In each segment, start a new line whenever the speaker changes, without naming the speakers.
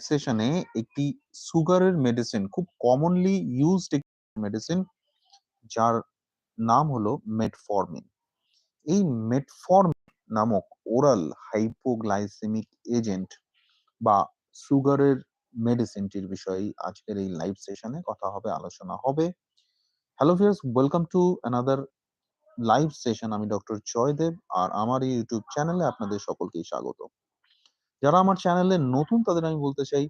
সেশনে একটি সুগারের মেডিসিন খুব কমনলি ইউজড মেডিসিন যার নাম হলো মেটফর্মিন এই মেটফর্মিন নামক ওরাল হাইপোগ্লাইসেমিক এজেন্ট বা সুগারের মেডিসিনটির বিষয়ে আজকের এই লাইভ সেশনে কথা হবে, আলোচনা হবে। Hello viewers welcome to another live session আমি ডক্টর জয়দেব আর আমার এই ইউটিউব চ্যানেলে আপনাদের সকলকেই স্বাগত। যারা আমার চ্যানেলে নতুন তাদের আমি বলতে চাই,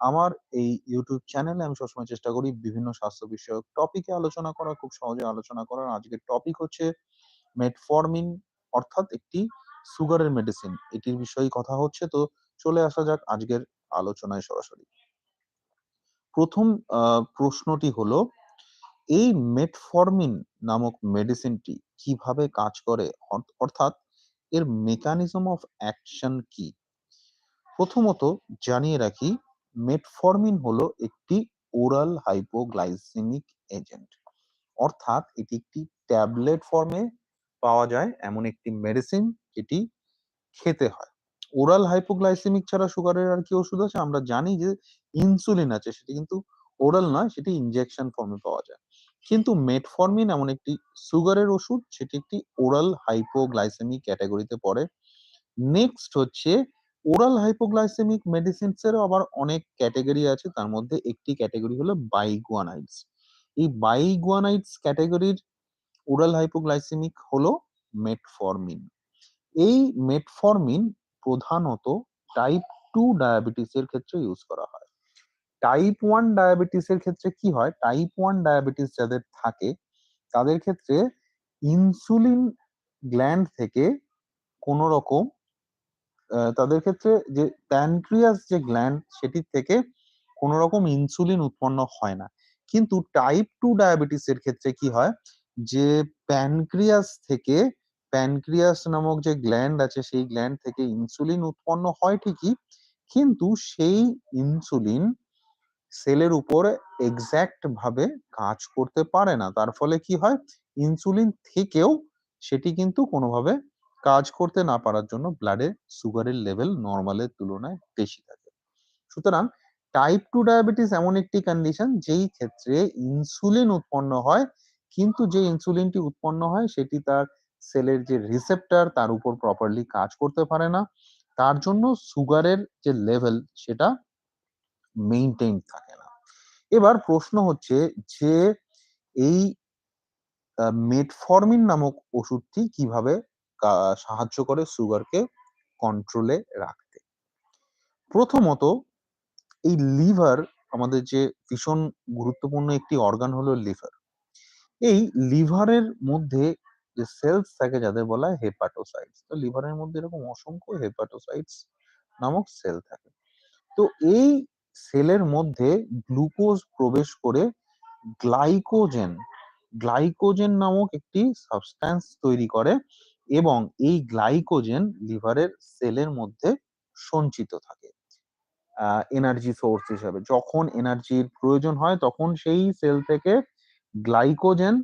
আমার এই ইউটিউব চ্যানেলে আমি সবসময় চেষ্টা করি বিভিন্ন স্বাস্থ্য বিষয়ক টপিকে আলোচনা করা, খুব সহজে আলোচনা করার আজকের টপিক হচ্ছে মেটফর্মিন অর্থাৎ একটি সুগারের মেডিসিন এটির বিষয়ে কথা হচ্ছে। তো চলে আসা যাক আজকের আলোচনায় সরাসরি। প্রথম প্রশ্নটি হলো, এই মেটফর্মিন নামক মেডিসিনটি কীভাবে কাজ করে? অর্থাৎ এর মেকানিজম অফ অ্যাকশন কি? প্রথমত জানিয়ে রাখি মেটফর্মিন হলো একটি ওরাল হাইপোগ্লাইসেমিক এজেন্ট অর্থাৎ এটি একটি ট্যাবলেট ফর্মে পাওয়া যায়, এমন একটি মেডিসিন যেটি খেতে হয়। ওরাল হাইপোগ্লাইসেমিক ছাড়া সুগারের আর কি ওষুধ আছে? আমরা জানি যে ইনসুলিন আছে, সেটি কিন্তু ওরাল নয়, সেটি ইনজেকশন ফর্মে পাওয়া যায়। কিন্তু মেটফর্মিন এমন একটি সুগারের ওষুধ, সেটি একটি ওরাল হাইপোগ্লাইসেমিক ক্যাটাগরিতে পড়ে। নেক্সট হচ্ছে ওরাল হাইপোগ্লাইসেমিক মেডিসিনস এরও আবার অনেক ক্যাটাগরি আছে। তার মধ্যে একটি ক্যাটাগরি হলো বাইগুয়ানাইডস এই বাইগুয়ানাইডস ক্যাটাগরির ওরাল হাইপোগ্লাইসেমিক হলো মেটফর্মিন এই মেটফর্মিন প্রধানত টাইপ টু ডায়াবেটিসের ক্ষেত্রে ইউজ করা হয়। টাইপ ওয়ান ডায়াবেটিসের ক্ষেত্রে কি হয়? টাইপ ওয়ান ডায়াবেটিস যাদের থাকে, তাদের ক্ষেত্রে ইনসুলিন গ্ল্যান্ড থেকে কোনো রকম তাদের ক্ষেত্রে যে প্যানক্রিয়াস যে গ্ল্যান্ড সেটির থেকে কোনো রকম ইনসুলিন উৎপন্ন হয় না। কিন্তু টাইপ টু ডায়াবেটিসের ক্ষেত্রে কি হয়? যে প্যানক্রিয়াস থেকে প্যানক্রিয়াস নামক যে গ্ল্যান্ড আছে, সেই গ্ল্যান্ড থেকে ইনসুলিন উৎপন্ন হয় ঠিকই, কিন্তু সেই ইনসুলিন সেলের উপরে এক্স্যাক্ট ভাবে কাজ করতে পারে না। তার ফলে কি হয়? ইনসুলিন থেকেও সেটি কিন্তু কোনোভাবে কাজ করতে না পারার জন্য ব্লাডে সুগারের লেভেল নর্মালের তুলনায় বেশি থাকে। সুতরাং টাইপ টু ডায়াবেটিস এমন একটি কন্ডিশন যেই ক্ষেত্রে ইনসুলিন উৎপন্ন হয়, কিন্তু যে ইনসুলিনটি উৎপন্ন হয় সেটি তার সেলের যে রিসেপ্টার তার উপর প্রপারলি কাজ করতে পারে না। তার জন্য সুগারের যে লেভেল সেটা মেইনটেইন থাকে না। এবার প্রশ্ন হচ্ছে যে এই মেটফর্মিন নামক ওষুধটি কীভাবে সাহায্য করে সুগারকে কন্ট্রোলে রাখতে। প্রথমত, এই লিভার আমাদের যে ভীষণ গুরুত্বপূর্ণ একটি অর্গান হলো লিভার এই লিভারের মধ্যে যে সেলস থাকে যাদের বলা হয় হেপাটোসাইটস তো লিভারের মধ্যে এরকম অসংখ্য হেপাটোসাইটস নামক সেল থাকে। তো এই সেলের মধ্যে গ্লুকোজ প্রবেশ করে গ্লাইকোজেন গ্লাইকোজেন নামক একটি সাবস্ট্যান্স তৈরি করে। এবং এই গ্লাইকোজেন লিভারের সেলের মধ্যে সঞ্চিত থাকে এনার্জি সোর্স হিসাবে। যখন এনার্জির প্রয়োজন হয়, তখন সেই সেল থেকে গ্লাইকোজেন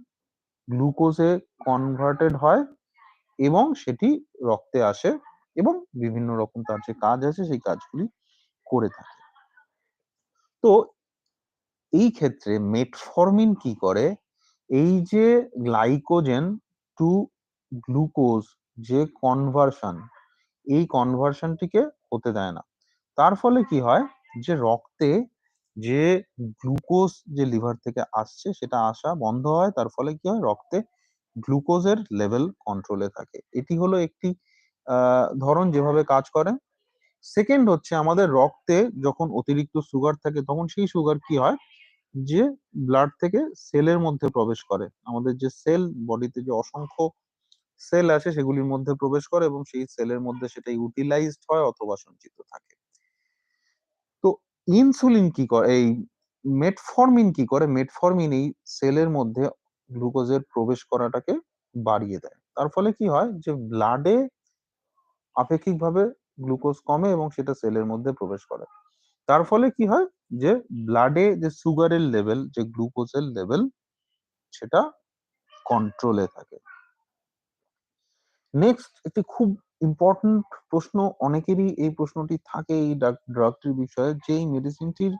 গ্লুকোজে কনভার্টেড হয় এবং সেটি রক্তে আসে এবং বিভিন্ন রকম তার যে কাজ আছে, সেই কাজগুলি করে থাকে। তো এই ক্ষেত্রে মেটফর্মিন কি করে? এই যে গ্লাইকোজেন টু গ্লুকোজ যে কনভার্সন এই কনভার্সনটিকে হতে দেয় না। তার ফলে কি হয়? যে রক্তে যে গ্লুকোজ যে লিভার থেকে আসছে, সেটা আসা বন্ধ হয়। তার ফলে কি হয়? রক্তে গ্লুকোজের লেভেল কন্ট্রোলে থাকে। এটি হলো একটি ধরন যেভাবে কাজ করে। সেকেন্ড হচ্ছে আমাদের রক্তে যখন অতিরিক্ত সুগার থাকে, তখন সেই সুগার কি হয়? যে ব্লাড থেকে সেলের মধ্যে প্রবেশ করে। আমাদের যে সেল বডিতে যে অসংখ্য সেল আছে সেগুলির মধ্যে প্রবেশ করে এবং সেই সেলের মধ্যে সেটা ইউটিলাইজড হয় অথবা সঞ্চিত থাকে। তো ইনসুলিন কি করে? এই মেটফর্মিন কি করে? মেটফর্মিন এই সেলের মধ্যে গ্লুকোজের প্রবেশ করাটাকে বাড়িয়ে দেয়। তার ফলে কি হয়? যে ব্লাডে আপেক্ষিকভাবে গ্লুকোজ কমে এবং সেটা সেলের মধ্যে প্রবেশ করে। তার ফলে কি হয়? যে ব্লাডে যে সুগারের লেভেল যে গ্লুকোজের লেভেল সেটা কন্ট্রোলে থাকে। নেক্সট একটি খুব ইম্পর্টেন্ট প্রশ্ন অনেকেরই এই প্রশ্নটি থাকে এই ড্রাগটির বিষয়ে যে এই মেডিসিনটির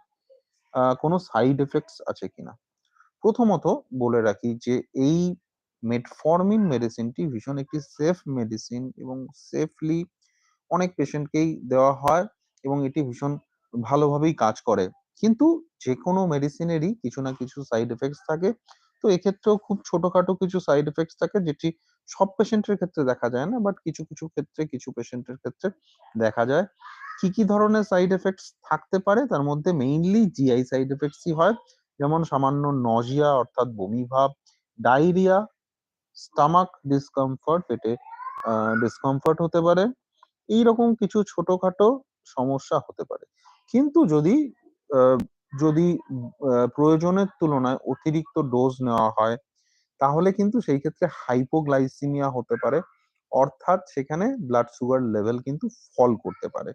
কোনো সাইড এফেক্টস আছে কিনা। প্রথমত বলে রাখি যে এই মেটফর্মিন মেডিসিনটি ভীষণ একটি সেফ মেডিসিন এবং সেফলি অনেক পেশেন্টকেই দেওয়া হয় এবং এটি ভীষণ ভালোভাবেই কাজ করে। কিন্তু যে কোনো মেডিসিনেরই কিছু না কিছু সাইড এফেক্টস থাকে। তো এক্ষেত্রেও খুব ছোটখাটো কিছু সাইড এফেক্টস থাকে যেটি সব পেশেন্টের ক্ষেত্রে দেখা যায় না বাট কিছু কিছু ক্ষেত্রে, কিছু পেশেন্টের ক্ষেত্রে দেখা যায়। কি কি ধরনের সাইড এফেক্টস থাকতে পারে? তার মধ্যে মেইনলি জিআই সাইড এফেক্টসই হয়। যেমন সামান্য নজিয়া অর্থাৎ বমি ভাব ডায়রিয়া স্টামাক ডিসকমফর্ট পেটে ডিসকমফর্ট হতে পারে। এইরকম কিছু ছোটখাটো সমস্যা হতে পারে। কিন্তু যদি যদি প্রয়োজনের তুলনায় অতিরিক্ত ডোজ নেওয়া হয়, তাহলে কিন্তু সেই ক্ষেত্রে হাইপোগ্লাইসিমিয়া হতে পারে। অর্থাৎ সেখানে ব্লাড সুগার লেভেল কিন্তু ফল করতে পারে।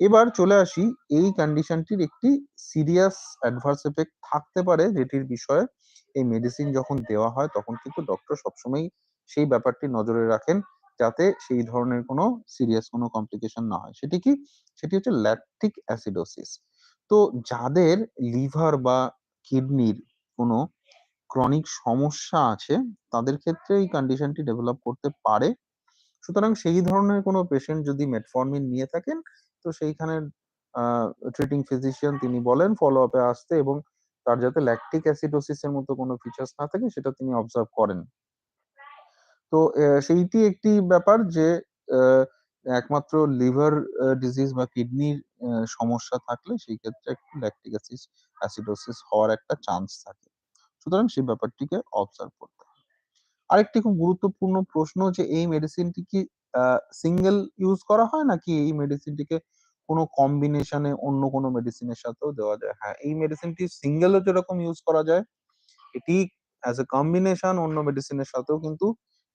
এবার চলে আসি, এই কন্ডিশনটির একটি সিরিয়াস অ্যাডভার্স এফেক্ট থাকতে পারে যেটির বিষয়ে এই মেডিসিন যখন দেওয়া হয়, তখন কিন্তু ডক্টর সবসময় সেই ব্যাপারটি নজরে রাখেন যাতে সেই ধরনের কোনো সিরিয়াস কোনো কমপ্লিকেশন না হয়। সেটি কি? সেটি হচ্ছে ল্যাকটিক অ্যাসিডোসিস তো যাদের লিভার বা কিডনির কোনো ক্রনিক সমস্যা আছে, তাদের ক্ষেত্রে এই কন্ডিশনটি ডেভেলপ করতে পারে। সুতরাং সেই ধরনের কোনো পেশেন্ট যদি মেটফর্মিন নিয়ে থাকেন, তো সেইখানে ট্রিটিং ফিজিশিয়ান তিনি বলেন ফলো আপে আসতে এবং তার যাতে ল্যাকটিক অ্যাসিডোসিসের মতো কোনো ফিচার্স না থাকে, সেটা তিনি অবজার্ভ করেন। তো সেইটি একটি ব্যাপার যে একমাত্র লিভার ডিজিজ বা কিডনির সমস্যা থাকলে সেই ক্ষেত্রে একটু ল্যাকটিক অ্যাসিডোসিস হওয়ার একটা চান্স থাকে। সুতরাং সেই ব্যাপারটিকে অবজার্ভ করতে হবে। আরেকটি খুব গুরুত্বপূর্ণ প্রশ্ন যে, এই মেডিসিনটি কি সিঙ্গেল ইউজ করা হয় নাকি এই মেডিসিনটিকে কোনো কম্বিনেশনে অন্য কোনো মেডিসিনের সাথেও দেওয়া যায়? হ্যাঁ এই মেডিসিনটি সিঙ্গেলও যেরকম ইউজ করা যায়, এটি অ্যাজ এ কম্বিনেশন অন্য মেডিসিনের সাথেও কিন্তু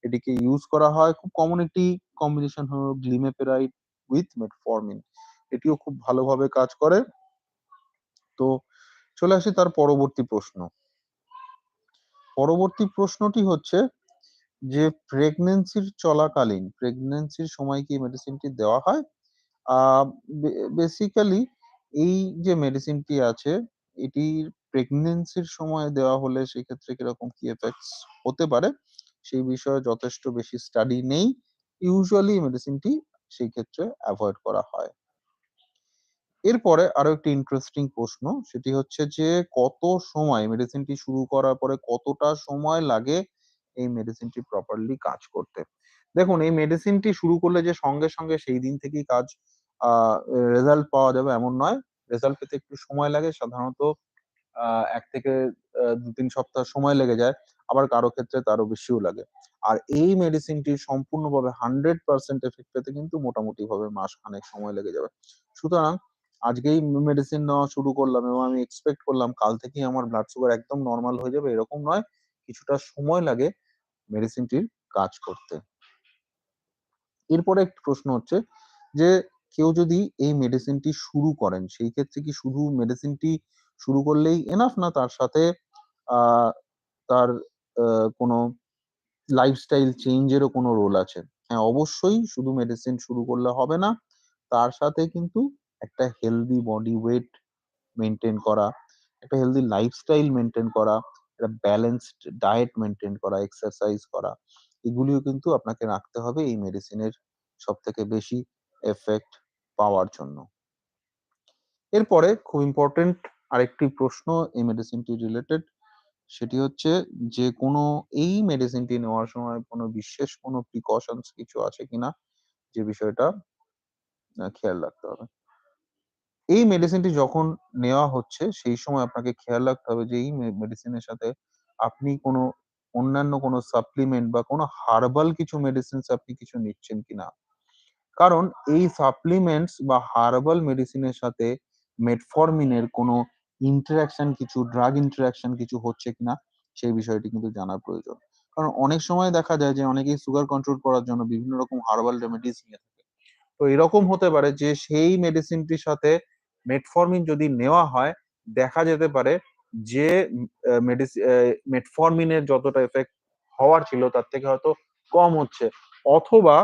এটিকে ইউজ করা হয়। খুব কমন একটি কম্বিনেশন হলো গ্লিমেপেরাইড উইথ মেটফর্মিন এটিও খুব ভালোভাবে কাজ করে। তো চলে আসি তার পরবর্তী প্রশ্ন। পরবর্তী প্রশ্নটি হচ্ছে যে প্রেগনেন্সির চলাকালীন প্রেগনেন্সির সময় কি মেডিসিনটি দেওয়া হয়? বেসিক্যালি এই যে মেডিসিনটি আছে, এটির প্রেগনেন্সির সময় দেওয়া হলে সেক্ষেত্রে কীরকম কি এফেক্টস হতে পারে? সেই বিষয়ে যথেষ্ট বেশি স্টাডি নেই। ইউজুয়ালি মেডিসিনটি সেই ক্ষেত্রে অ্যাভয়েড করা হয়। এরপরে আরও একটি ইন্টারেস্টিং প্রশ্ন, সেটি হচ্ছে যে কত সময় মেডিসিনটি শুরু করার পরে কতটা সময় লাগে এই মেডিসিনটি প্রপারলি কাজ করতে? দেখুন, এই মেডিসিনটি শুরু করলে যে সঙ্গে সঙ্গে সেই দিন থেকেই কাজ রেজাল্ট পাওয়া যাবে এমন নয়। রেজাল্ট পেতে একটু সময় লাগে, সাধারণত এক থেকে দু তিন সপ্তাহ সময় লেগে যায়, আবার কারও ক্ষেত্রে তারও বেশিও লাগে। আর এই মেডিসিনটি সম্পূর্ণভাবে হান্ড্রেড পার্সেন্ট এফেক্ট পেতে কিন্তু মোটামুটি ভাবে মাস খানেক সময় লেগে যাবে। সুতরাং আজকেই মেডিসিন নেওয়া শুরু করলাম এবং আমি এক্সপেক্ট করলাম কাল থেকেই আমার ব্লাড সুগার একদম নর্মাল হয়ে যাবে, এরকম নয়, কিছুটা সময় লাগে মেডিসিনটির কাজ করতে। এরপরে একটি প্রশ্ন হচ্ছে যে, কেউ যদি এই মেডিসিনটি শুরু করেন, সেই ক্ষেত্রে কি শুধু মেডিসিনটি শুরু করলেই এনাফ না তার সাথে তার কোনো লাইফস্টাইল চেঞ্জেরও কোনো রোল আছে। হ্যাঁ অবশ্যই শুধু মেডিসিন শুরু করলে হবে না, তার সাথে কিন্তু একটা হেলদি বডি ওয়েট মেনটেন করা, একটা হেলদি লাইফস্টাইল মেনটেন করা, একটা ব্যালেন্সড ডায়েট মেনটেন করা এক্সারসাইজ করা, এগুলিও কিন্তু আপনাকে রাখতে হবে এই মেডিসিনের সব থেকে বেশি এফেক্ট পাওয়ার জন্য। এরপরে খুব ইম্পর্টেন্ট আরেকটি প্রশ্ন, এই মেডিসিনটি রিলেটেড সেটি হচ্ছে যে কোনো, এই মেডিসিনটি নেওয়ার সময় কোনো বিশেষ কোনো প্রিকশনস কিছু আছে কিনা? যে বিষয়টা খেয়াল রাখতে হবে। এই মেডিসিনটি যখন নেওয়া হচ্ছে, সেই সময় আপনাকে খেয়াল রাখতে হবে যে এই মেডিসিনের সাথে আপনি কোনো অন্যান্য কোনো সাপ্লিমেন্ট বা কোনো হার্বাল কিছু মেডিসিনস আপনি কিছু নিচ্ছেন কিনা? কারণ এই সাপ্লিমেন্টস বা হার্বাল মেডিসিনের সাথে মেটফরমিনের কোনো ইন্টারাকশন কিছু ড্রাগ ইন্টারাকশন কিছু হচ্ছে কিনা, সেই বিষয়টি কিন্তু জানার প্রয়োজন। কারণ অনেক সময় দেখা যায় যে অনেকেই সুগার কন্ট্রোল করার জন্য বিভিন্ন রকম হার্বাল রেমেডিস নিয়ে থাকে। তো এরকম হতে পারে যে সেই মেডিসিনটির সাথে মেটফরমিন যদি নেওয়া হয়, দেখা যেতে পারে যে মেটফরমিনের যতটা এফেক্ট হওয়ার ছিল তার থেকে হয়তো কম হচ্ছে। অথবা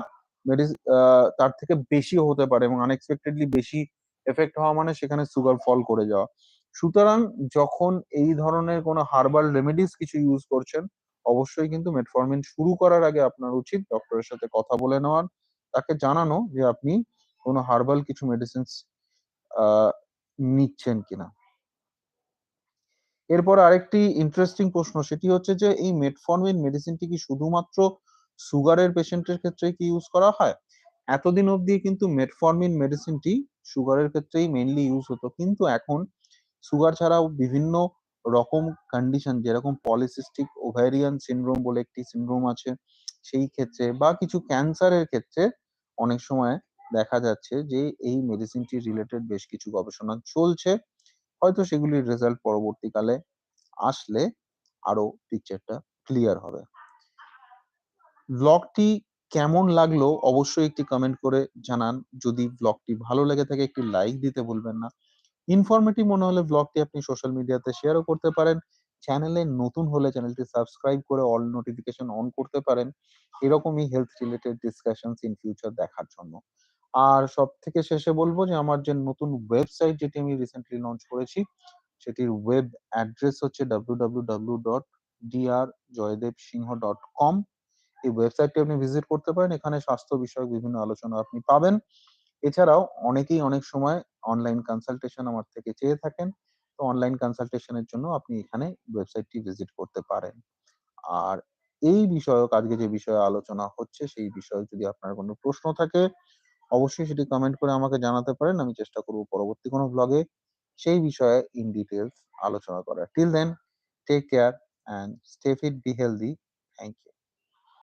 তার থেকে বেশিও হতে পারে এবং আনএক্সপেক্টেডলি বেশি এফেক্ট হওয়া মানে সেখানে সুগার ফল করে যাওয়া। সুতরাং যখন এই ধরনের কোনো হার্বাল রেমেডিস কিছু ইউজ করছেন, অবশ্যই কিন্তু মেটফর্মিন শুরু করার আগে আপনার উচিত ডক্টরের সাথে কথা বলে নেওয়ার। তাকে জানানো যে আপনি কোনো হার্বাল কিছু মেডিসিনস আ নিচ্ছেন কিনা। এরপর আরেকটি ইন্টারেস্টিং প্রশ্ন সেটি হচ্ছে যে এই মেটফর্মিন মেডিসিনটি কি শুধুমাত্র সুগারের পেশেন্টের ক্ষেত্রে কি ইউজ করা হয়? এতদিন অবধি কিন্তু মেটফর্মিন মেডিসিনটি সুগারের ক্ষেত্রেই মেইনলি ইউজ হতো। কিন্তু এখন সুগার ছাড়াও বিভিন্ন রকম কন্ডিশন যেরকম পলিসিস্টিক ওভারিয়ান সিনড্রোম বলে একটি সিনড্রোম আছে, সেই ক্ষেত্রে বা কিছু ক্যান্সারের ক্ষেত্রে অনেক সময় দেখা যাচ্ছে যে এই মেডিসিনটি রিলেটেড বেশ কিছু গবেষণা চলছে। হয়তো সেগুলির রেজাল্ট পরবর্তীকালে আসলে আরও পিকচারটা ক্লিয়ার হবে। ব্লগটি কেমন লাগল অবশ্যই একটি কমেন্ট করে জানান। যদি ব্লগটি ভালো লেগে থাকে একটি লাইক দিতে ভুলবেন না। ইনফরমেটিভ মনে হলে ব্লগটি আপনি সোশ্যাল মিডিয়াতে শেয়ারও করতে পারেন। চ্যানেলে নতুন হলে চ্যানেলটি সাবস্ক্রাইব করে অল নোটিফিকেশন অন করতে পারেন। এরকমই health related discussions in future দেখার জন্য। আর সবথেকে শেষে বলব যে আমার যে নতুন ওয়েবসাইট যেটি আমি রিসেন্টলি লঞ্চ করেছি, সেটির ওয়েব অ্যাড্রেস হচ্ছে www.drjoydevsinha.com এই ওয়েবসাইটটি আপনি ভিজিট করতে পারেন। এখানে স্বাস্থ্য বিষয়ক বিভিন্ন আলোচনা আপনি পাবেন। এছাড়াও অনেকেই অনেক সময় অনলাইন কনসালটেশন আমার থেকে চেয়ে থাকেন। তো অনলাইন কনসালটেশন এর জন্য আপনি এখানে ওয়েবসাইটটি ভিজিট করতে পারেন। আর এই বিষয়ক আজকে যে বিষয়ে আলোচনা হচ্ছে সেই বিষয়ে যদি আপনার কোনো প্রশ্ন থাকে অবশ্যই সেটি কমেন্ট করে আমাকে জানাতে পারেন। আমি চেষ্টা করব পরবর্তী কোনো ব্লগে সেই বিষয়ে ইন ডিটেলস আলোচনা করার। Till then take care and stay fit, be healthy thank you.